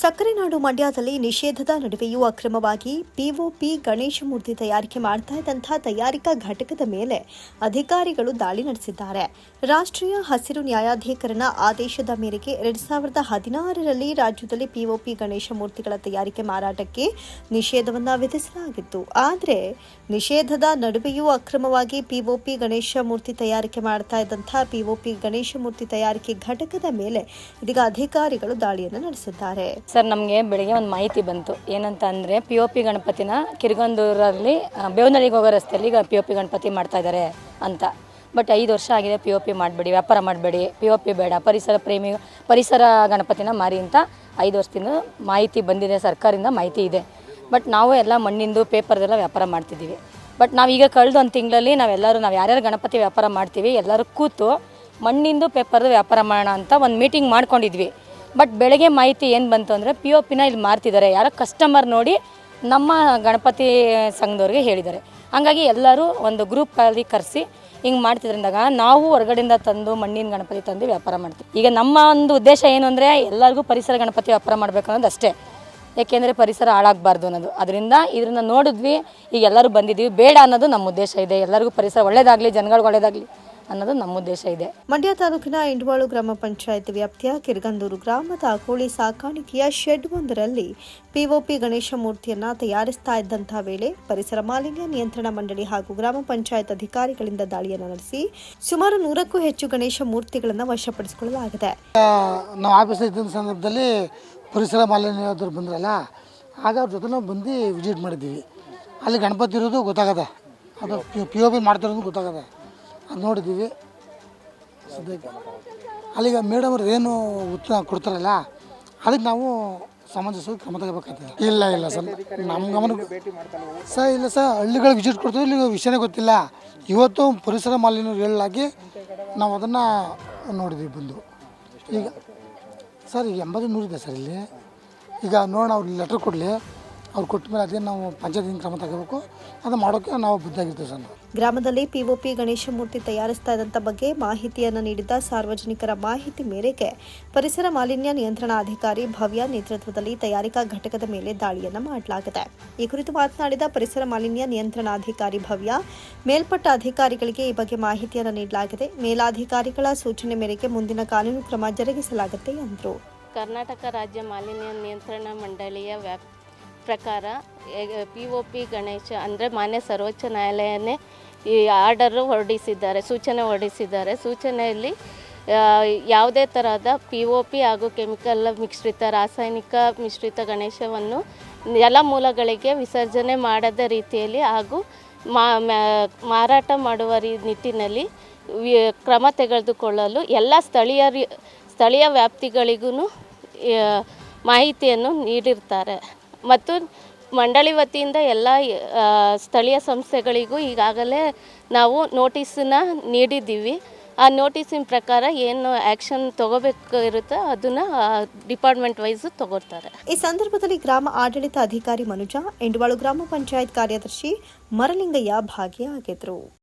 ಸಕ್ಕರೆ ನಾಡು ಮಂಡ್ಯದಲ್ಲಿ ನಿಷೇಧದ ನಡುವೆಯೂ ಅಕ್ರಮವಾಗಿ ಪಿಒಪಿ ಗಣೇಶ ಮೂರ್ತಿ ತಯಾರಿಕೆ ಮಾಡ್ತಾ ಇದ್ದಂತಹ ತಯಾರಿಕಾ ಘಟಕದ ಮೇಲೆ ಅಧಿಕಾರಿಗಳು ದಾಳಿ ನಡೆಸಿದ್ದಾರೆ. ರಾಷ್ಟ್ರೀಯ ಹಸಿರು ನ್ಯಾಯಾಧೀಕರಣ ಆದೇಶದ ಮೇರೆಗೆ ಎರಡ್ ಸಾವಿರದ ಹದಿನಾರರಲ್ಲಿ ರಾಜ್ಯದಲ್ಲಿ ಪಿಒಪಿ ಗಣೇಶ ಮೂರ್ತಿಗಳ ತಯಾರಿಕೆ ಮಾರಾಟಕ್ಕೆ ನಿಷೇಧವನ್ನ ವಿಧಿಸಲಾಗಿತ್ತು. ಆದರೆ ನಿಷೇಧದ ನಡುವೆಯೂ ಅಕ್ರಮವಾಗಿ ಪಿಒಪಿ ಗಣೇಶ ಮೂರ್ತಿ ತಯಾರಿಕೆ ಮಾಡ್ತಾ ಇದ್ದಂತಹ ಪಿಒಪಿ ಗಣೇಶ ಮೂರ್ತಿ ತಯಾರಿಕೆ ಘಟಕದ ಮೇಲೆ ಇದೀಗ ಅಧಿಕಾರಿಗಳು ದಾಳಿಯನ್ನು ನಡೆಸಿದ್ದಾರೆ. ಸರ್, ನಮಗೆ ಬೆಳಿಗ್ಗೆ ಒಂದು ಮಾಹಿತಿ ಬಂತು. ಏನಂತ ಅಂದರೆ ಪಿ ಒ ಪಿ ಗಣಪತಿನ ಕಿರ್ಗಂದೂರಲ್ಲಿ ಬೇವನಳ್ಳಿಗೆ ಹೋಗೋ ರಸ್ತೆಯಲ್ಲಿ ಈಗ ಪಿ ಒ ಪಿ ಗಣಪತಿ ಮಾಡ್ತಾ ಇದ್ದಾರೆ ಅಂತ. ಬಟ್ ಐದು ವರ್ಷ ಆಗಿದೆ ಪಿ ಒ ಪಿ ಮಾಡಬೇಡಿ, ವ್ಯಾಪಾರ ಮಾಡಬೇಡಿ ಪಿ ಒ ಪಿ ಬೇಡ, ಪರಿಸರ ಪ್ರೇಮಿ, ಪರಿಸರ ಗಣಪತಿನ ಮಾರಿ ಅಂತ ಐದು ವರ್ಷದಿಂದ ಮಾಹಿತಿ ಬಂದಿದೆ, ಸರ್ಕಾರದಿಂದ ಮಾಹಿತಿ ಇದೆ. ಬಟ್ ನಾವು ಎಲ್ಲ ಮಣ್ಣಿಂದು, ಪೇಪರ್ದೆಲ್ಲ ವ್ಯಾಪಾರ ಮಾಡ್ತಿದ್ದೀವಿ. ಬಟ್ ನಾವೀಗ ಕಳೆದ ಒಂದು ತಿಂಗಳಲ್ಲಿ ನಾವೆಲ್ಲರೂ, ನಾವು ಯಾರ್ಯಾರು ಗಣಪತಿ ವ್ಯಾಪಾರ ಮಾಡ್ತೀವಿ, ಎಲ್ಲರೂ ಕೂತು ಮಣ್ಣಿಂದು, ಪೇಪರ್ದು ವ್ಯಾಪಾರ ಮಾಡೋಣ ಅಂತ ಒಂದು ಮೀಟಿಂಗ್ ಮಾಡ್ಕೊಂಡಿದ್ವಿ. ಬಟ್ ಬೆಳಗ್ಗೆ ಮಾಹಿತಿ ಏನು ಬಂತು ಅಂದರೆ ಪಿ ಒ ಪಿನ ಇಲ್ಲಿ ಮಾರ್ತಿದ್ದಾರೆ. ಯಾರೋ ಕಸ್ಟಮರ್ ನೋಡಿ ನಮ್ಮ ಗಣಪತಿ ಸಂಘದವ್ರಿಗೆ ಹೇಳಿದ್ದಾರೆ. ಹಾಗಾಗಿ ಎಲ್ಲರೂ ಒಂದು ಗ್ರೂಪಲ್ಲಿ ಕರೆಸಿ ಹಿಂಗೆ ಮಾಡ್ತಿದ್ರಿಂದಾಗ ನಾವು ಹೊರಗಡೆಯಿಂದ ತಂದು ಮಣ್ಣಿನ ಗಣಪತಿ ತಂದು ವ್ಯಾಪಾರ ಮಾಡ್ತೀವಿ. ಈಗ ನಮ್ಮ ಒಂದು ಉದ್ದೇಶ ಏನು ಅಂದರೆ ಎಲ್ಲರಿಗೂ ಪರಿಸರ ಗಣಪತಿ ವ್ಯಾಪಾರ ಮಾಡಬೇಕು ಅನ್ನೋದು ಅಷ್ಟೇ. ಏಕೆಂದರೆ ಪರಿಸರ ಹಾಳಾಗಬಾರ್ದು ಅನ್ನೋದು. ಅದರಿಂದ ಇದನ್ನು ನೋಡಿದ್ವಿ, ಈಗ ಎಲ್ಲರೂ ಬಂದಿದ್ದೀವಿ. ಬೇಡ ಅನ್ನೋದು ನಮ್ಮ ಉದ್ದೇಶ ಇದೆ. ಎಲ್ಲರಿಗೂ ಪರಿಸರ ಒಳ್ಳೇದಾಗಲಿ, ಜನಗಳಿಗೆ ಒಳ್ಳೇದಾಗಲಿ. ಅನ್ನೋದು ನಮ್ಮ ಉದ್ದೇಶ ಇದೆ. ಮಂಡ್ಯ ತಾಲೂಕಿನ ಇಂಡ್ವಾಳು ಗ್ರಾಮ ಪಂಚಾಯತ್ ವ್ಯಾಪ್ತಿಯ ಕಿರ್ಗಂದೂರು ಗ್ರಾಮದ ಕೋಳಿ ಸಾಕಾಣಿಕೆಯ ಶೆಡ್ ಒಂದರಲ್ಲಿ ಪಿಒಪಿ ಗಣೇಶ ಮೂರ್ತಿಯನ್ನ ತಯಾರಿಸ್ತಾ ಇದ್ದಂತಹ ವೇಳೆ ಪರಿಸರ ಮಾಲಿನ್ಯ ನಿಯಂತ್ರಣ ಮಂಡಳಿ ಹಾಗೂ ಗ್ರಾಮ ಪಂಚಾಯತ್ ಅಧಿಕಾರಿಗಳಿಂದ ದಾಳಿಯನ್ನು ನಡೆಸಿ ಸುಮಾರು ನೂರಕ್ಕೂ ಹೆಚ್ಚು ಗಣೇಶ ಮೂರ್ತಿಗಳನ್ನು ವಶಪಡಿಸಿಕೊಳ್ಳಲಾಗಿದೆ. ನಾವು ಆಫೀಸ್ ಇದ್ದ ಸಂದರ್ಭದಲ್ಲಿ ಪರಿಸರ ಮಾಲಿನ್ಯ ಬಂದ್ರಲ್ಲ ಆಗ ಅವ್ರ ಜೊತೆ ನಾವು ಬಂದು ವಿಸಿಟ್ ಮಾಡಿದ್ದೀವಿ. ಅಲ್ಲಿ ಗಣಪತಿ ಇರೋದು ಗೊತ್ತಾಗದೆ. ಅದು ಪಿ ಒ ಪಿ ಮಾಡ್ತಿರೋದು ಗೊತ್ತಾಗದೆ. ನೋಡಿದ್ದೀವಿ ಸದ್ಯಕ್ಕೆ ಅಲ್ಲಿಗ ಮೇಡಮ್ ಅವ್ರು ಏನು ಉತ್ತರ ಕೊಡ್ತಾರಲ್ಲ ಅದಕ್ಕೆ ನಾವು ಸಮಂಜಸವಾಗಿ ಕ್ರಮ ತಗೋಬೇಕಾಗ್ತದೆ ಇಲ್ಲ ಇಲ್ಲ ಸರ್. ನಮ್ಮ ಗಮನಕ್ಕೆ ಸರ್, ಇಲ್ಲ ಸರ್. ಹಳ್ಳಿಗಳಿಗೆ ವಿಸಿಟ್ ಕೊಡ್ತೀವಿ ಇಲ್ಲಿ ವಿಷಯನೇ ಗೊತ್ತಿಲ್ಲ. ಇವತ್ತು ಪರಿಸರ ಮಾಲಿನ್ಯ ಹೇಳಲಾಗಿ ನಾವು ಅದನ್ನು ನೋಡಿದ್ವಿ ಬಂದು. ಈಗ ಸರ್, ಈಗ ಎಂಬತ್ತು ನೂರಿದೆ ಸರ್ ಇಲ್ಲಿ. ಈಗ ನೋಡೋಣ, ಅವ್ರು ಲೆಟ್ರ್ ಕೊಡಲಿ. ಅವ್ರು ಕೊಟ್ಟ ಮೇಲೆ ಅದೇ ನಾವು ಪಂಚಾಯತಿನ ಕ್ರಮ ತಗೋಬೇಕು. ಅದು ಮಾಡೋಕೆ ನಾವು ಬುದ್ಧಾಗಿರ್ತೀವಿ ಸರ್ ಗ್ರಾಮದಲ್ಲಿ ಪಿಒಪಿ ಗಣೇಶ ಮೂರ್ತಿ ತಯಾರಿಸ್ತಾ ಇದ್ದಂತ ಬಗ್ಗೆ ಮಾಹಿತಿಯನ್ನು ನೀಡಿದ ಸಾರ್ವಜನಿಕರ ಮಾಹಿತಿ ಮೇರೆಗೆ ಪರಿಸರ ಮಾಲಿನ್ಯ ನಿಯಂತ್ರಣ ಅಧಿಕಾರಿ ಭವ್ಯ ನೇತೃತ್ವದಲ್ಲಿ ತಯಾರಿಕಾ ಘಟಕದ ಮೇಲೆ ದಾಳಿಯನ್ನು ಮಾಡಲಾಗಿದೆ. ಈ ಕುರಿತು ಮಾತನಾಡಿದ ಪರಿಸರ ಮಾಲಿನ್ಯ ನಿಯಂತ್ರಣಾಧಿಕಾರಿ ಭವ್ಯ ಮೇಲ್ಪಟ್ಟ ಅಧಿಕಾರಿಗಳಿಗೆ ಈ ಬಗ್ಗೆ ಮಾಹಿತಿಯನ್ನು ನೀಡಲಾಗಿದೆ. ಮೇಲಾಧಿಕಾರಿಗಳ ಸೂಚನೆ ಮೇರೆಗೆ ಮುಂದಿನ ಕಾನೂನು ಕ್ರಮ ಜರುಗಿಸಲಾಗುತ್ತೆ ಎಂದರು. ಕರ್ನಾಟಕ ರಾಜ್ಯ ಮಾಲಿನ್ಯ ನಿಯಂತ್ರಣ ಮಂಡಳಿಯ ವ್ಯಾಪ್ ಪ್ರಕಾರ ಪಿ ಒ ಪಿ ಗಣೇಶ ಅಂದರೆ ಮಾನ್ಯ ಸರ್ವೋಚ್ಚ ನ್ಯಾಯಾಲಯನೇ ಈ ಆರ್ಡರು ಹೊರಡಿಸಿದ್ದಾರೆ, ಸೂಚನೆ ಹೊರಡಿಸಿದ್ದಾರೆ. ಸೂಚನೆಯಲ್ಲಿ ಯಾವುದೇ ತರಹದ ಪಿ ಒ ಪಿ ಹಾಗೂ ಕೆಮಿಕಲ್ ಮಿಶ್ರಿತ, ರಾಸಾಯನಿಕ ಮಿಶ್ರಿತ ಗಣೇಶವನ್ನು ಎಲ್ಲ ಮೂಲಗಳಿಗೆ ವಿಸರ್ಜನೆ ಮಾಡದ ರೀತಿಯಲ್ಲಿ ಹಾಗೂ ಮಾರಾಟ ಮಾಡುವ ರೀ, ನಿಟ್ಟಿನಲ್ಲಿ ಕ್ರಮ ತೆಗೆದುಕೊಳ್ಳಲು ಎಲ್ಲ ಸ್ಥಳೀಯ ಸ್ಥಳೀಯ ವ್ಯಾಪ್ತಿಗಳಿಗೂ ಮಾಹಿತಿಯನ್ನು ನೀಡಿರ್ತಾರೆ. ಮತ್ತು ಮಂಡಳಿ ವತಿಯಿಂದ ಎಲ್ಲ ಸ್ಥಳೀಯ ಸಂಸ್ಥೆಗಳಿಗೂ ಈಗಾಗಲೇ ನಾವು ನೋಟಿಸನ್ನ ನೀಡಿದ್ದೀವಿ. ಆ ನೋಟಿಸಿನ ಪ್ರಕಾರ ಏನು ಆ್ಯಕ್ಷನ್ ಇರುತ್ತೆ ಅದನ್ನು ಡಿಪಾರ್ಟ್ಮೆಂಟ್ ವೈಸ್ ತಗೋತಾರೆ. ಈ ಸಂದರ್ಭದಲ್ಲಿ ಗ್ರಾಮ ಆಡಳಿತ ಅಧಿಕಾರಿ ಮನುಜ, ಎಂಡವಾಳು ಗ್ರಾಮ ಪಂಚಾಯತ್ ಕಾರ್ಯದರ್ಶಿ ಮರಲಿಂಗಯ್ಯ ಭಾಗಿಯಾಗಿದ್ರು.